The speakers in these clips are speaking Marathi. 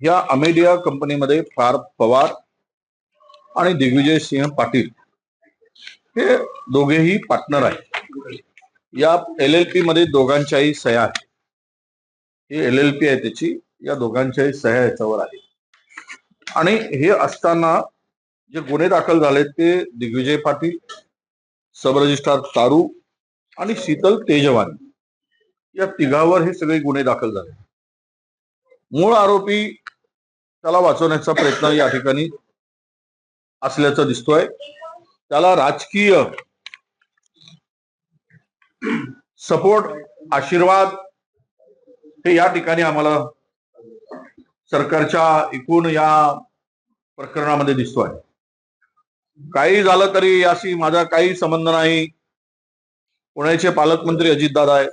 या अमेडिया कंपनीमध्ये फार पवार आणि दिग्विजय सिंह पाटील हे दोघेही पार्टनर आहेत. या एल एल पी मध्ये दोघांच्याही सह्या आहेत. ही एल एल पी आहे त्याची या दोघांच्याही सह्या याच्यावर आहे आणि हे असताना जे गुन्हे दाखल झाले ते दिग्विजय पाटील सब रजिस्ट्रार तारू आणि शीतल तेजवानी या तिघावर हे सगळे गुन्हे दाखल झाले. मूळ आरोपी त्याला वाचवण्याचा प्रयत्न या ठिकाणी असल्याचं दिसतोय. त्याला राजकीय सपोर्ट आशीर्वाद हे या ठिकाणी आम्हाला सरकारच्या एकूण या प्रकरणामध्ये दिसतोय. काही झालं तरी याशी माझा काही संबंध नाही. पुण्याचे पालकमंत्री अजितदादा आहेत.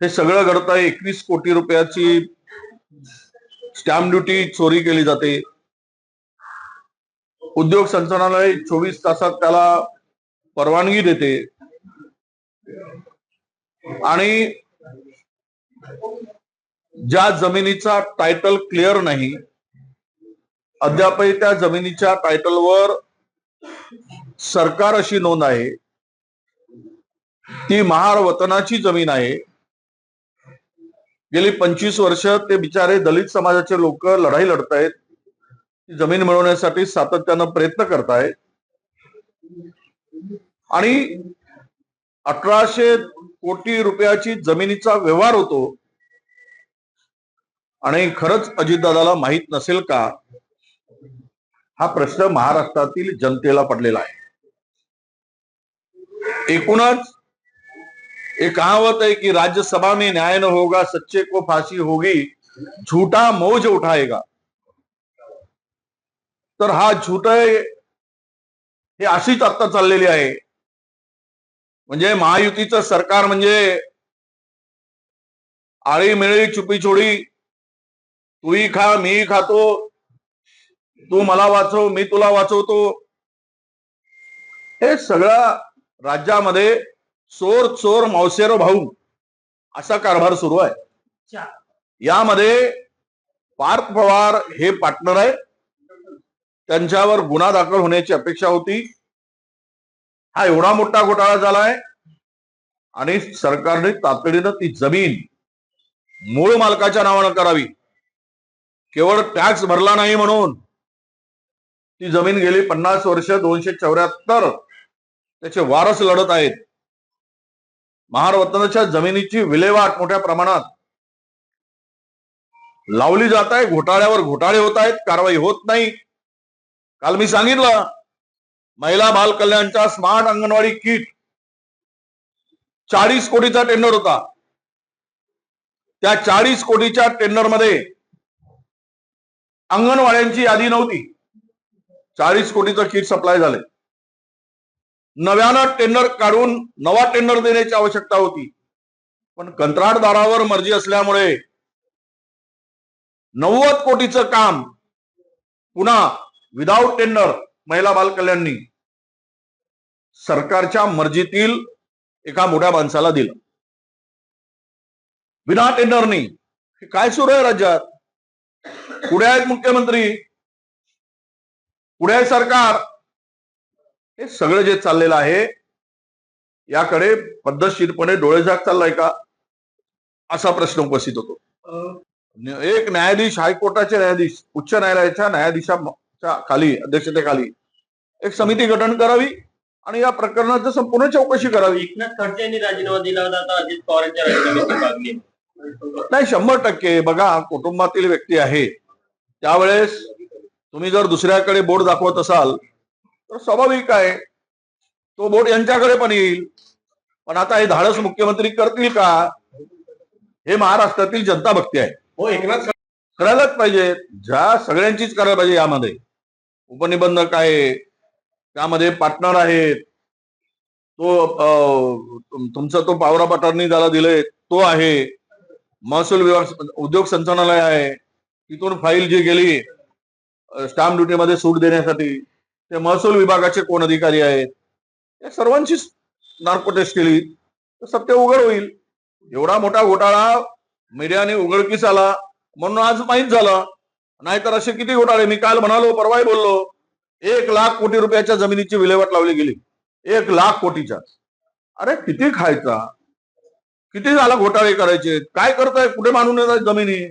हे सगळं घडतंय एकवीस कोटी रुपयाची स्टॅम्प ड्युटी चोरी केली जाते. उद्योग संचालनालय चोवीस तासात त्याला परवानगी देते. आणि ज्या जमिनीचा टायटल क्लिअर नाही अद्यापही त्या जमिनीच्या टायटलवर सरकार अशी नोंद आहे. ती महार वतनाची जमीन आहे. गेली पंचवीस वर्ष ते बिचारे दलित समाजाचे लोक लढाई लढतायत. जमीन मिळवण्यासाठी सातत्यानं प्रयत्न करतायत. आणि अठराशे कोटी रुपयाची जमिनीचा व्यवहार होतो. आणि खरंच अजितदादाला माहीत नसेल का हा प्रश्न महाराष्ट्रातील जनतेला पडलेला आहे. एकूणच एक कहावत है कि राज्यसभा में न्याय न होगा सच्चे को फांसी होगी झूठा मौज उठाएगा। तर हा झूठ हे अशीच आता चाललेली आहे। म्हणजे महायुतीचं सरकार म्हणजे आळी मिळी चुपी छोडी तूही खा मीही खातो तू मला वाचव मी तुला वाचवतो। हे सगळं राज्यामध्ये चोर चोर मौसेर भाऊ असा कारभार सुरू आहे. यामध्ये पार्थ पवार हे पार्टनर आहे त्यांच्यावर गुन्हा दाखल होण्याची अपेक्षा होती. हा एवढा मोठा घोटाळा झालाय आणि सरकारने तातडीनं ती जमीन मूळ मालकाच्या नावानं करावी. केवळ टॅक्स भरला नाही म्हणून ती जमीन गेली पन्नास वर्ष दोनशे चौऱ्याहत्तर त्याचे वारस लढत आहेत. महारवतनाच्या जमिनीची विल्हेवाट मोठ्या प्रमाणात लावली जात आहे. घोटाळ्यावर घोटाळे होत आहेत. कारवाई होत नाही. काल मी सांगितलं महिला बाल कल्याणच्या स्मार्ट अंगणवाडी किट चाळीस कोटीचा टेंडर होता. त्या चाळीस कोटीच्या टेंडरमध्ये अंगणवाड्यांची यादी नव्हती. चाळीस कोटीचं किट सप्लाय झाले नव्यानं टेंडर काढून नवा टेंडर देण्याची आवश्यकता होती. पण कंत्राटदारावर मर्जी असल्यामुळे नव्वद कोटीचं काम पुन्हा विदाऊट टेंडर महिला बालकल्याणनी सरकारच्या मर्जीतील एका मोठ्या माणसाला दिलं. विना टेंडरनी हे काय सुरू आहे राज्यात? पुढे आहेत मुख्यमंत्री. पुढे आहे सरकार. हे सगळं जे चाललेलं आहे याकडे पद्धतशीरपणे डोळेझाक चाललाय का? असा प्रश्न उपस्थित होतो. एक न्यायाधीश हायकोर्टाचे न्यायाधीश उच्च न्यायालयाच्या न्यायाधीशाच्या खाली अध्यक्षतेखाली एक समिती गठन करावी आणि या प्रकरणाची संपूर्ण चौकशी करावी. एकनाथ खडसे यांनी राजीनामा दिला होता अजित पवारांच्या राजीनाम्याची मागणी नाही शंभर टक्के. बघा कुटुंबातील व्यक्ती आहे. त्यावेळेस तुम्ही जर दुसऱ्याकडे बोट दाखवत असाल तर स्वाभाविक आहे. तो बोट यांच्याकडे पण येईल. पण आता हे धाडस मुख्यमंत्री करतील का? हे महाराष्ट्रातील जनता बघते आहे. हो एकनाथ करायलाच पाहिजे. ज्या सगळ्यांचीच करायला पाहिजे यामध्ये. उपनिबंधक आहे. त्यामध्ये पार्टनर आहेत. तो तुमचा तो पावर अटॉर्नी ज्याला दिले तो आहे. महसूल विभाग उद्योग संचालनालय आहे. तिथून फाईल जी गेली स्टॅम्प ड्युटीमध्ये सूट देण्यासाठी. ते महसूल विभागाचे कोण अधिकारी आहेत? या सर्वांची नार्को टेस्ट केली. तर सत्य उघड होईल. एवढा मोठा घोटाळा मीडियाने उघडकीस आला. म्हणून आज माहीत झालं. नाहीतर असे किती घोटाळे? मी काल म्हणालो परवाही बोललो. एक लाख कोटी रुपयाच्या जमिनीची विल्हेवाट लावली गेली. एक लाख कोटीच्या. अरे किती खायचा? किती झाला घोटाळे करायचे? काय करताय? कुठे मानून येतात जमिनी?